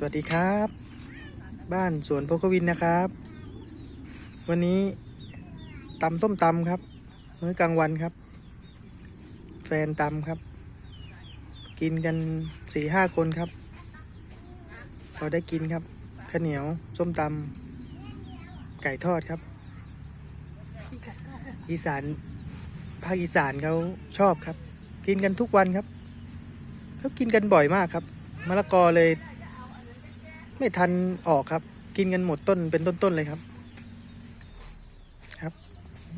สวัสดีครับ บ้านสวนโพควินนะครับ วันนี้ตำส้มตำครับมื้อกลางวันครับ แฟนตำครับ กินกันสี่ห้าคนครับพอได้กินครับข้าวเหนียวส้มตำไก่ทอดครับ อีสานภาคอีสานเขาชอบครับ กินกันทุกวันครับเขากินกันบ่อยมากครับมะละกอเลย ไม่ทันออกครับ กินกันหมดต้นเป็นต้นๆเลยครับ ครับ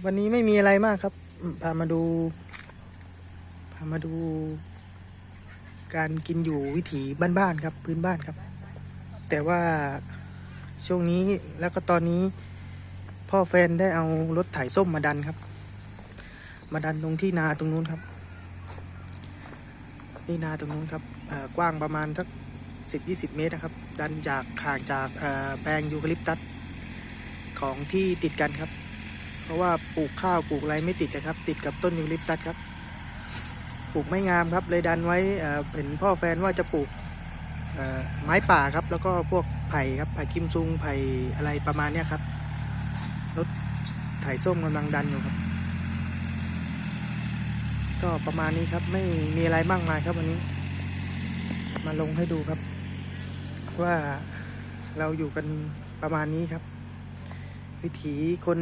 วันนี้ไม่มีอะไรมากครับ พามาดู พามาดู การกินอยู่วิถีบ้านๆครับ พื้นบ้านครับ แต่ว่าช่วงนี้แล้วก็ตอนนี้พ่อแฟนได้เอารถไถส้มมาดันครับ มาดันตรงที่นาตรงนู้นครับนี่นาตรงนู้นครับกว้างประมาณสัก 10-20 เมตรนะครับ ดันจากห่างจากแปลงยูคาลิปตัสของที่ติดกันครับ เพราะว่าปลูกข้าวปลูกอะไรไม่ติดนะครับ ติดกับต้นยูคาลิปตัสครับ ปลูกไม่งามครับ เลยดันไว้เห็นพ่อแฟนว่าจะปลูกไม้ป่าครับ แล้วก็พวกไผ่ครับไผ่กิมซุงไผ่อะไรประมาณเนี้ยครับรถไถส้มกำลังดันอยู่ครับ ก็ประมาณนี้ครับไม่มีอะไรมากมายครับวันนี้ มาลงให้ดูครับ ว่าเราอยู่กันประมาณนี้ครับ วิถีคน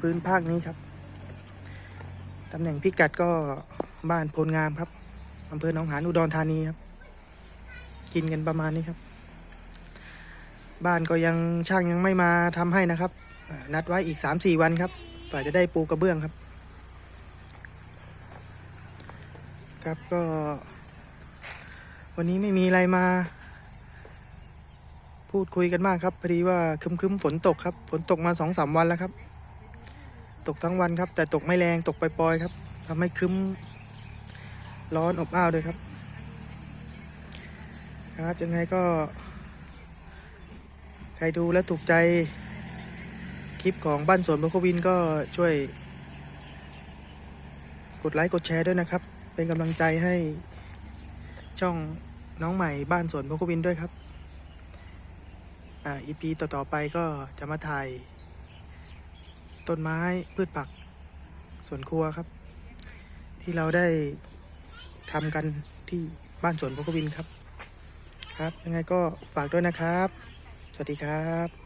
พื้นภาคนี้ครับตำแหน่งพิกัดก็บ้านโพลงามครับอำเภอหนองหานอุดรธานีครับ กินกันประมาณนี้ครับ บ้านก็ยังช่างยังไม่มาทำให้นะครับ นัดไว้อีกสามสี่วันครับกว่าจะได้ปูกระเบื้องครับ ครับก็ วันนี้ไม่มีอะไรมา พูดคุยกันมากครับพอดีว่าครึมๆฝนตกครับ ฝนตกมาสองสามวันแล้วครับ ตกทั้งวันครับ แต่ตกไม่แรงตกปล่อยๆครับทำให้คึมร้อนอบอ้าวด้วยครับ ครับยังไงก็ ใครดูแล้วถูกใจ คลิปของบ้านสวนบรโควินก็ช่วย กดไลค์กดแชร์ด้วยนะครับ เป็นกำลังใจให้ช่อง น้องใหม่บ้านสวนพกวินด้วยครับ อ่าอีพีต่อๆไปก็จะมาถ่าย ต้นไม้พืชผักสวนครัวครับ ที่เราได้ทำกันที่บ้านสวนพกวินครับ ครับยังไงก็ฝากด้วยนะครับ สวัสดีครับ